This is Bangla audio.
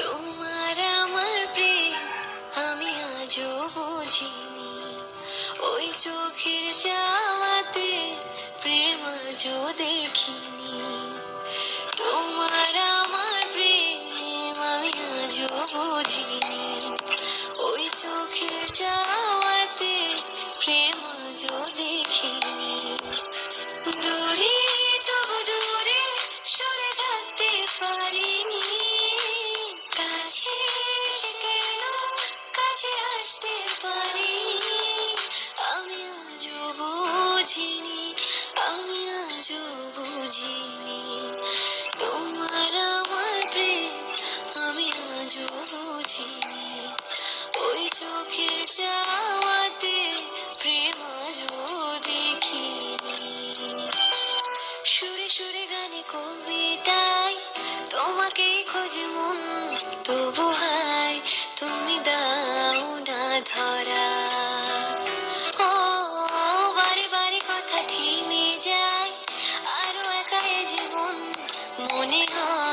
তোমার আমার প্রেম, আমি আজও বুঝিনি। ওই চোখের চাওয়াতে প্রেম আজও দেখিনি। তোমার আমার প্রেম, আমি আজও বুঝিনি। ওই চোখের চাওয়াতে প্রেম আজও দেখিনি। দূরে, তবু দূরে সরে থাকতে পারিনি। আমি আজও বুঝিনি তোমার আমার প্রেম, আমি আজও বুঝিনি। ওই চোখের চাওয়াতে প্রেম আজও দেখিনি। সুরে সুরে গানে কবিতায় তোমাকেই খোঁজে মন, তবু হাই তুমি দাও মনে হয়